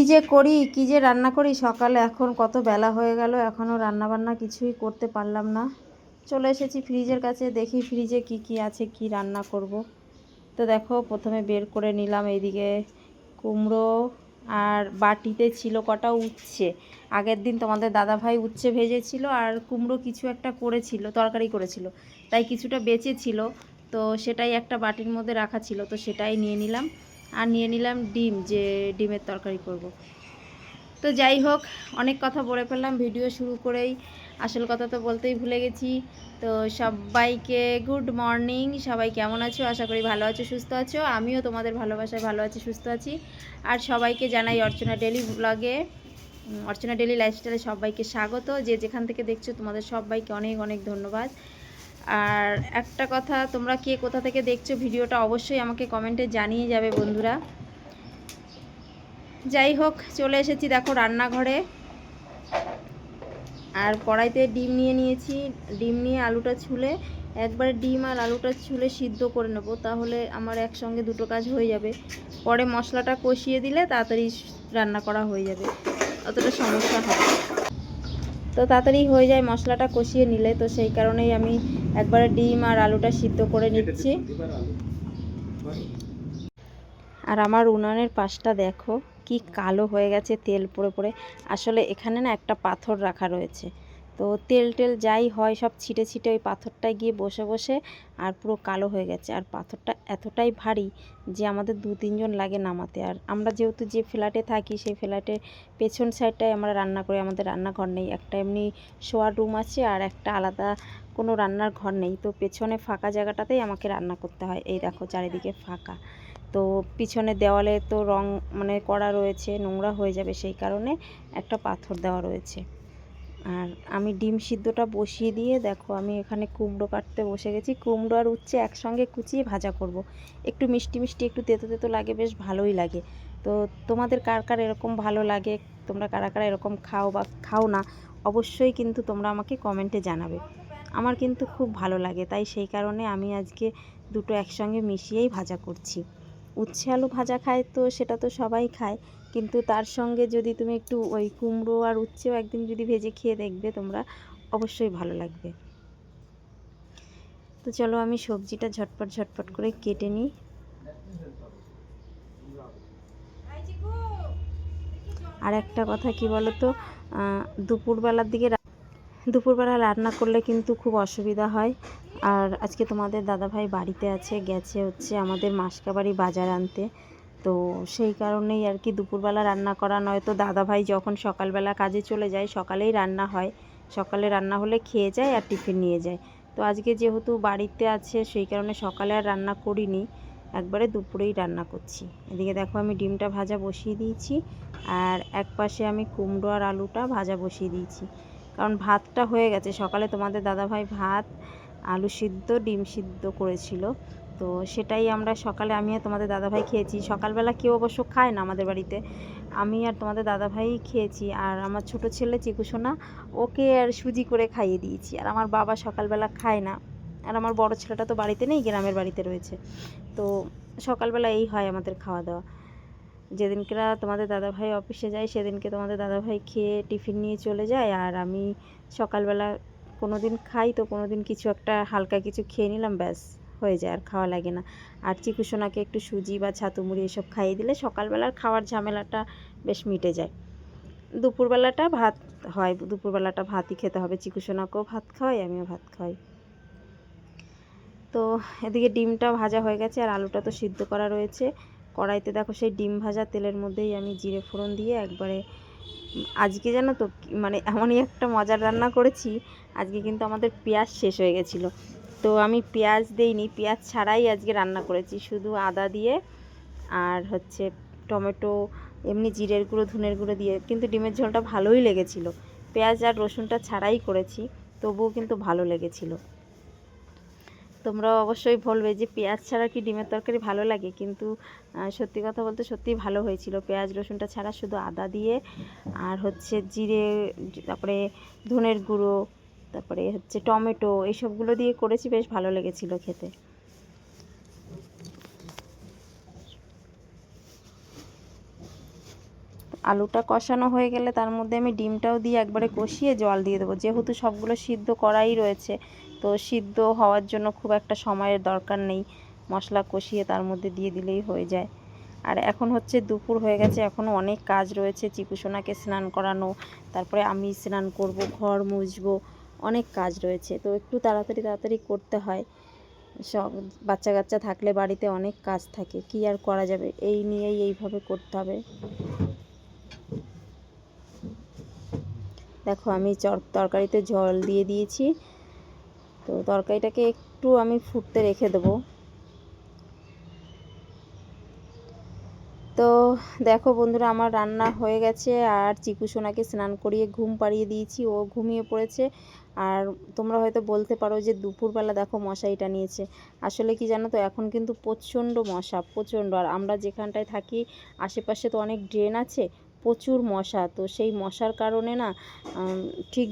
কী যে করি, কী যে রান্না করি, সকালে এখন কত বেলা হয়ে গেল এখনও রান্না বান্না কিছুই করতে পারলাম না। চলে এসেছি ফ্রিজের কাছে, দেখি ফ্রিজে কি কি আছে, কি রান্না করব। তো দেখো, প্রথমে বের করে নিলাম এইদিকে কুমড়ো আর বাটিতে ছিল কটা উচ্ছে। আগের দিন তোমাদের দাদাভাই উচ্ছে ভেজেছিল আর কুমড়ো কিছু একটা করেছিল, তরকারি করেছিল। তাই কিছুটা বেঁচে ছিল, তো সেটাই একটা বাটির মধ্যে রাখা ছিল, তো সেটাই নিয়ে নিলাম। আর নিয়ে নিলাম ডিম যে ডিমের তরকারি করব। তো যাই হোক, অনেক কথা বলে ফেললাম, ভিডিও শুরু করেই। আসল কথা তো বলতেই ভুলে গেছি। তো সবাইকে গুড মর্নিং। সবাই কেমন আছো? আশা করি ভালো আছো, সুস্থ আছো। আমিও তোমাদের ভালোবাসায় ভালো আছি, সুস্থ আছি। আর সবাইকে জানাই অর্চনা ডেলি ব্লগে অর্চনা ডেলি লাইফস্টাইলে সবাইকে স্বাগত। যে যেখান থেকে দেখছ তোমাদের সবাইকে অনেক অনেক ধন্যবাদ। আর একটা কথা, তোমরা কে কোথা থেকে দেখছ ভিডিওটা অবশ্যই আমাকে কমেন্টে জানিয়ে যাবে বন্ধুরা। যাই হোক, চলে এসেছি দেখো রান্নাঘরে। আর কড়াইতে ডিম নিয়ে নিয়েছি। ডিম নিয়ে আলুটা ছুলে, একবারে ডিম আর আলুটা ছুলে সিদ্ধ করে নেব, তাহলে আমার একসঙ্গে দুটো কাজ হয়ে যাবে। পরে মশলাটা কষিয়ে দিলে তাড়াতাড়ি রান্না করা হয়ে যাবে। অতটা সমস্যা হবে। তো তাড়াতাড়ি হয়ে যায় মশলাটা কষিয়ে নিলে। তো সেই কারণেই আমি একবারে ডিম আর আলুটা সিদ্ধ করে নিচ্ছি। আর আমার উনানের পাশটা দেখো, কি কালো হয়ে গেছে, তেল পড়ে পড়ে। আসলে এখানে না একটা পাথর রাখা রয়েছে। তো তেল টেল যাই হয় সব ছিটে ছিটে ওই পাথরটায় গিয়ে বসে বসে আর পুরো কালো হয়ে গেছে। আর পাথরটা এতটাই ভারী যে আমাদের দু তিনজন লাগে নামাতে। আর আমরা যেহেতু যে ফ্ল্যাটে থাকি, সেই ফ্ল্যাটের পেছন সাইডটায় আমরা রান্না করি। আমাদের রান্নাঘর নেই। একটা এমনি শোয়ার রুম আছে আর একটা আলাদা কোনো রান্নার ঘর নেই। তো পেছনে ফাঁকা জায়গাটাতেই আমাকে রান্না করতে হয়। এই দেখো চারিদিকে ফাঁকা। তো পিছনে দেওয়ালে তো রং মানে করা রয়েছে, নোংরা হয়ে যাবে সেই কারণে একটা পাথর দেওয়া রয়েছে। আর আমি ডিম সিদ্ধটা বসিয়ে দিয়ে, দেখো আমি এখানে কুমড়ো কাটতে বসে গেছি। কুমড়ো আর উচ্ছে একসঙ্গে কুচিয়ে ভাজা করব। একটু মিষ্টি মিষ্টি, একটু তেতো তেতো লাগে, বেশ ভালোই লাগে। তো তোমাদের কার কার এরকম ভালো লাগে, তোমরা কারা কারা এরকম খাও বা খাও না, অবশ্যই কিন্তু তোমরা আমাকে কমেন্টে জানাবে। আমার কিন্তু খুব ভালো লাগে, তাই সেই কারণে আমি আজকে দুটো একসঙ্গে মিশিয়েই ভাজা করছি। উচ্ছে আলু ভাজা খায় তো সেটা তো সবাই খায়। কিন্তু তার সঙ্গে যদি তুমি একটু ওই কুমড়ো আর উচ্ছেও একদিন যদি ভেজে খেয়ে দেখবে তোমরা, অবশ্যই ভালো লাগবে। তো চলো আমি সবজিটা ঝটপট ঝটপট করে কেটে নিই। আর একটা কথা কি বলো তো দুপুরবেলার দিকে দুপুরবেলা রান্না করলে কিন্তু খুব অসুবিধা হয়। আর আজকে তোমাদের দাদাভাই বাড়িতে আছে, গেছে হচ্ছে আমাদের মাসকাবাড়ি বাজার আনতে। তো সেই কারণেই আর কি দুপুরবেলা রান্না করা, নয়তো দাদাভাই যখন সকালবেলা কাজে চলে যায়, সকালেই রান্না হয়। সকালে রান্না হলে খেয়ে যায় আর টিফিন নিয়ে যায়। তো আজকে যেহেতু বাড়িতে আছে, সেই কারণে সকালে আর রান্না করিনি। একবারে দুপুরেই রান্না করছি। এদিকে দেখো আমি ডিমটা ভাজা বসিয়ে দিয়েছি, আর এক পাশে আমি কুমড়ো আর আলুটা ভাজা বসিয়ে দিয়েছি। কারণ ভাতটা হয়ে গেছে। সকালে তোমাদের দাদাভাই ভাত, আলু সিদ্ধ, ডিম সিদ্ধ করেছিল। তো সেটাই আমরা সকালে আমি আর তোমাদের দাদাভাই খেয়েছি। সকালবেলা কেউ অবশ্য খায় না আমাদের বাড়িতে। আমি আর তোমাদের দাদাভাই খেয়েছি। আর আমার ছোট ছেলে চিকুসোনা, ওকে আর সুজি করে খাইয়ে দিয়েছি। আর আমার বাবা সকালবেলা খায় না। আর আমার বড় ছেলেটা তো বাড়িতে নেই, গ্রামের বাড়িতে রয়েছে। তো সকালবেলা এই হয় আমাদের খাওয়া দাওয়া। যেদিনকে তোমাদের দাদাভাই অফিসে যায়, সেদিনকে তোমাদের দাদাভাই খেয়ে টিফিন নিয়ে চলে যায়। আর আমি সকালবেলা কোনো দিন খাই তো কোনো দিন কিছু একটা হালকা কিছু খেয়ে নিলাম, ব্যাস হয়ে যায়, আর খাওয়া লাগে না। আর চিকুসোনাকে একটু সুজি বা ছাতু মুড়ি এসব খাইয়ে দিলে সকালবেলার খাওয়ার ঝামেলাটা বেশ মিটে যায়। দুপুরবেলাটা ভাত হয়, দুপুরবেলাটা ভাতই খেতে হবে। চিকুসোনাকেও ভাত খাওয়াই, আমিও ভাত খাওয়াই। তো এদিকে ডিমটা ভাজা হয়ে গেছে, আর আলুটা তো সিদ্ধ করা রয়েছে। কড়াইতে দেখো সেই ডিম ভাজা তেলের মধ্যেই আমি জিরে ফোড়ন দিয়ে একবারে, আজকে জানো তো মানে এমনই একটা মজার রান্না করেছি, আজকে কিন্তু আমাদের পেঁয়াজ শেষ হয়ে গেছিল। তো আমি পেঁয়াজ দেইনি, পেঁয়াজ ছাড়াই আজকে রান্না করেছি, শুধু আদা দিয়ে আর হচ্ছে টমেটো, এমনি জিরের গুঁড়ো, ধুনের গুঁড়ো দিয়ে, কিন্তু ডিমের ঝোলটা ভালোই লেগেছিল। পেঁয়াজ আর রসুনটা ছাড়াই করেছি, তবুও কিন্তু ভালো লেগেছিল। তোমরা অবশ্যই বলবে যে পেঁয়াজ ছাড়া কি ডিমের তরকারি ভালো লাগে? কিন্তু সত্যি কথা বলতে সত্যিই ভালো হয়েছিল। পেঁয়াজ, রসুনটা ছাড়া শুধু আদা দিয়ে, আর হচ্ছে জিরে, তারপরে ধনের গুঁড়ো, তারপরে হচ্ছে টমেটো এইসবগুলো দিয়ে করেছি, বেশ ভালো লেগেছিল খেতে। আলুটা কষানো হয়ে গেলে তার মধ্যে আমি ডিমটাও দিয়ে একবারে কষিয়ে জল দিয়ে দেবো। যেহেতু সবগুলো সিদ্ধ করাই রয়েছে তো সিদ্ধ হওয়ার জন্য খুব একটা সময়ের দরকার নেই। মশলা কষিয়ে তার মধ্যে দিয়ে দিলেই হয়ে যায়। আর এখন হচ্ছে দুপুর হয়ে গেছে, এখনও অনেক কাজ রয়েছে। চিকুসোনাকে স্নান করানো, তারপরে আমি স্নান করব, ঘর মুছবো, অনেক কাজ রয়েছে। তো একটু তাড়াতাড়ি তাড়াতাড়ি করতে হয়। সব বাচ্চা কাচ্চা থাকলে বাড়িতে অনেক কাজ থাকে। কি আর করা যাবে? এই নিয়েই এইভাবে করতে হবে। দেখো আমি তরকারিতে জল দিয়ে দিয়েছি। তো তরকারিটাকে একটু আমি ফুটতে রেখে দেবো। তো দেখো বন্ধুরা, আমার রান্না হয়ে গেছে আর চিকু সোনাকে স্নান করিয়ে ঘুম পাড়িয়ে দিয়েছি। ও ঘুমিয়ে পড়েছে আর তোমরা হয়তো বলতে পারো যে দুপুরবেলা দেখো মশারিটা নিয়েছে। আসলে কি জানো তো, এখন কিন্তু প্রচণ্ড মশা, প্রচণ্ড। আর আমরা যেখানটায় থাকি, আশেপাশে তো অনেক ড্রেন আছে প্রচুর মশা। তো সেই মশার কারণে না ঠিক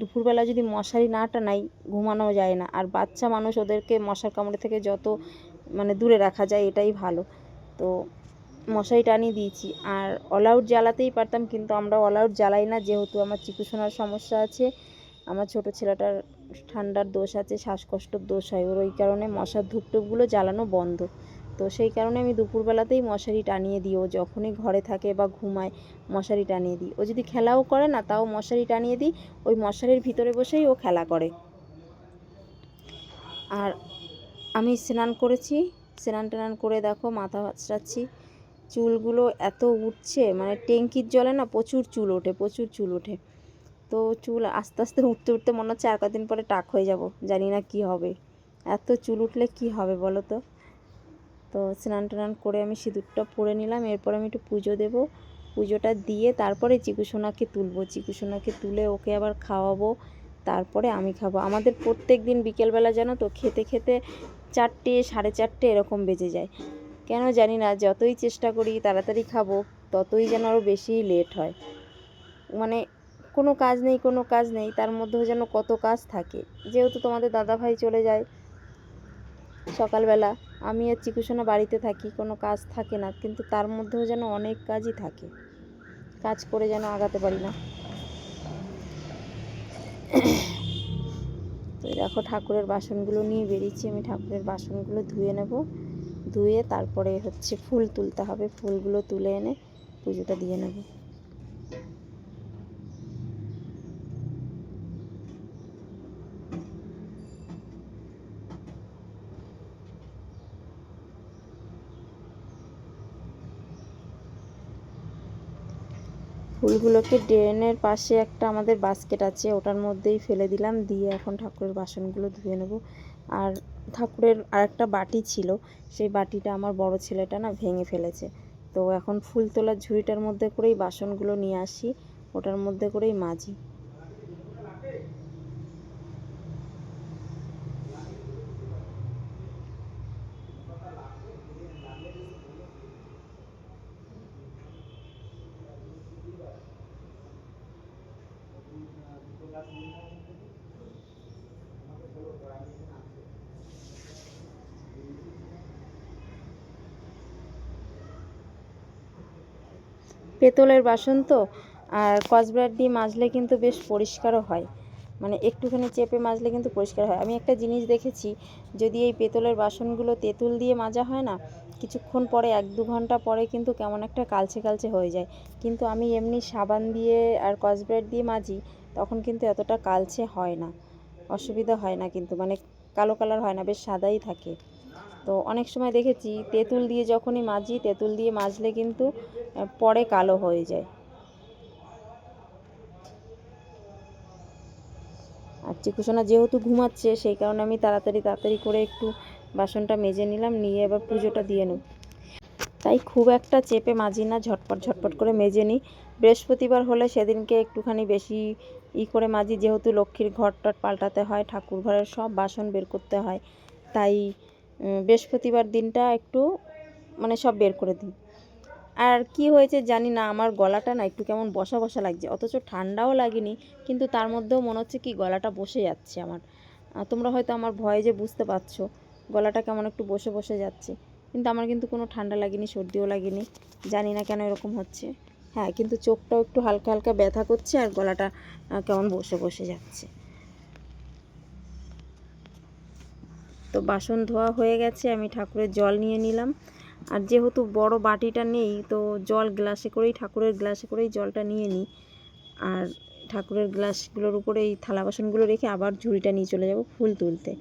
দুপুরবেলা যদি মশারি না টানাই ঘুমানো যায় না। আর বাচ্চা মানুষ ওদেরকে মশার কামড়ে থেকে যত মানে দূরে রাখা যায়, এটাই ভালো। তো মশারি টানিয়ে দিয়েছি। আর অল আউট জ্বালাতেই পারতাম, কিন্তু আমরা অল আউট জ্বালাই না, যেহেতু আমার চিকুসোনার সমস্যা আছে। আমার ছোট ছেলেটার ঠান্ডার দোষ আছে, শ্বাসকষ্টর দোষ হয়। ওর ওই কারণে মশার ধূপ টুপগুলো জ্বালানো বন্ধ। তো সেই কারণে আমি দুপুরবেলাতেই মশারি টানিয়ে দিই। ও যখনই ঘরে থাকে বা ঘুমায়, মশারি টানিয়ে দিই। ও যদি খেলাও করে না, তাও মশারি টানিয়ে দিই। ওই মশারির ভিতরে বসেই ও খেলা করে। আর আমি স্নান করেছি। স্নান টান করে দেখো মাথা আঁচড়াচ্ছি চুলগুলো এত উঠছে মানে ট্যাঙ্কির জলে না প্রচুর চুল ওঠে, প্রচুর চুল ওঠে। তো চুল আস্তে আস্তে উঠতে উঠতে মনে হচ্ছে আর কদিন পরে টাক হয়ে যাব। জানি না কি হবে। এত চুল উঠলে কি হবে বলো তো? তো স্নান টান করে আমি সিঁদুরটা পরে নিলাম। এরপর আমি একটু পুজো দেব। পুজোটা দিয়ে তারপরে চিকুসোনাকে তুলবো। চিকুসোনাকে তুলে ওকে আবার খাওয়াবো। তারপরে আমি খাব। আমাদের প্রত্যেক দিন বিকেলবেলা জানো তো, খেতে খেতে চারটে, সাড়ে চারটে এরকম বেজে যায়। কেন জানি না, যতই চেষ্টা করি তাড়াতাড়ি খাব, ততই যেন আরও বেশি লেট হয়। মানে কোনো কাজ নেই, কোনো কাজ নেই, তার মধ্যেও যেন কত কাজ থাকে। যেহেতু তোমাদের দাদা ভাই চলে যায় সকালবেলা আমি আর চিকুসোনা বাড়িতে থাকি, কোনো কাজ থাকে না, কিন্তু তার মধ্যেও যেন অনেক কাজই থাকে। কাজ করে যেন আগাতে পারি না। তো দেখো ঠাকুরের বাসনগুলো নিয়ে বেরিয়েছি, আমি ঠাকুরের বাসনগুলো ধুয়ে নেব। ধুয়ে তারপরে হচ্ছে ফুল তুলতে হবে, ফুলগুলো তুলে এনে পুজোটা দিয়ে নেব। ফুলগুলোকে ড্রেনের পাশে একটা আমাদের বাস্কেট আছে, ওটার মধ্যেই ফেলে দিলাম, দিয়ে এখন ঠাকুরের বাসনগুলো ধুয়ে নেব। আর ঠাকুরের আরেকটা বাটি ছিল, সেই বাটিটা আমার বড় ছেলেটা না ভেঙে ফেলেছে। তো এখন ফুল তোলার ঝুড়িটার মধ্যে করেই বাসনগুলো নিয়ে আসি, ওটার মধ্যে করেই মাজি। পেতলের বাসন তো, আর কসব্রাইট দিয়ে মাজলে কিন্তু বেশ পরিষ্কারও হয়। মানে একটুখানি চেপে মাজলে কিন্তু পরিষ্কার হয়। আমি একটা জিনিস দেখেছি, যদি এই পেতলের বাসনগুলো তেঁতুল দিয়ে মাজা হয় না, কিছুক্ষণ পরে, এক দু ঘণ্টা পরে কিন্তু কেমন একটা কালচে কালচে হয়ে যায়। কিন্তু আমি এমনি সাবান দিয়ে আর কসব্রাইট দিয়ে মাজি তখন কিন্তু এতটা কালচে হয় না। অসুবিধা হয় না কিন্তু মানে কালো কালার হয় না, বেশ সাদাই থাকে। তো অনেক সময় দেখেছি, তেঁতুল দিয়ে যখনই মাজি, তেঁতুল দিয়ে মাজলে কিন্তু পরে কালো হয়ে যায়। আর চিকুসোনা যেহেতু ঘুমাচ্ছে, সেই কারণে আমি তাড়াতাড়ি তাড়াতাড়ি করে একটু বাসনটা মেজে নিলাম, নিয়ে এবার পুজোটা দিয়ে নেব। তাই খুব একটা চেপে মাজি না, ঝটপট ঝটপট করে মেজে নিই। বৃহস্পতিবার হলে সেদিনকে একটুখানি বেশি ই করে মাজি, যেহেতু লক্ষ্মীর ঘর টট পাল্টাতে হয় ঠাকুর ঘরের সব বাসন বের করতে হয়। তাই বৃহস্পতিবার দিনটা একটু মানে সব বের করে দিই। আর কি হয়েছে জানি না, আমার গলাটা না একটু কেমন বসা বসা লাগছে, অথচ ঠান্ডাও লাগেনি, কিন্তু তার মধ্যেও মনে হচ্ছে কি গলাটা বসে যাচ্ছে আমার। তোমরা হয়তো আমার ভয়ে যে বুঝতে পারছ, গলাটা কেমন একটু বসে বসে যাচ্ছে। কিন্তু আমার কিন্তু কোনো ঠান্ডা লাগেনি, সর্দিও লাগেনি। জানি না কেন এরকম হচ্ছে। হ্যাঁ কিন্তু চোখটাও একটু হালকা হালকা ব্যথা করছে আর গলাটা কেমন বসে বসে যাচ্ছে। তো বাসন ধোয়া হয়ে গেছে, আমি ঠাকুরের জল নিয়ে নিলাম। আর যেহেতু বড় বাটিটা নেই, তো জল গ্লাসে করেই, ঠাকুরের গ্লাসে করেই জলটা নিয়ে নিই। আর ঠাকুরের গ্লাসগুলোর উপরে এই থালা বাসনগুলো রেখে আবার ঝুড়িটা নিয়ে চলে যাব ফুল তুলতে।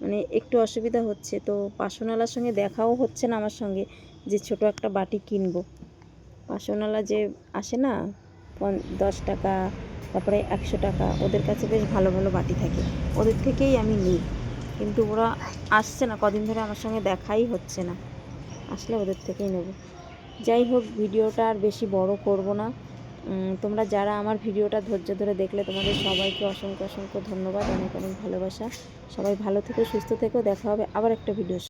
মানে একটু অসুবিধা হচ্ছে। তো বাসনওয়ালার সঙ্গে দেখাও হচ্ছে না আমার সঙ্গে যে ছোট একটা বাটি কিনবো। বাসনওয়ালা যে আসে না দশ টাকা, তারপরে একশো টাকা, ওদের কাছে বেশ ভালো ভালো বাটি থাকে। ওদের থেকেই আমি নিই। কিন্তু ওরা আসছে না, কদিন ধরে আমার সঙ্গে দেখাই হচ্ছে না। আসলে ওদের থেকেই নেব। যাই হোক, ভিডিওটা আর বেশি বড় করব না। তোমরা যারা আমার ভিডিওটা ধৈর্য ধরে দেখলে তোমাদের সবাইকে অসংখ্য অসংখ্য ধন্যবাদ, অনেক অনেক ভালোবাসা। সবাই ভালো থেকো, সুস্থ থেকো, দেখা হবে আবার একটা ভিডিও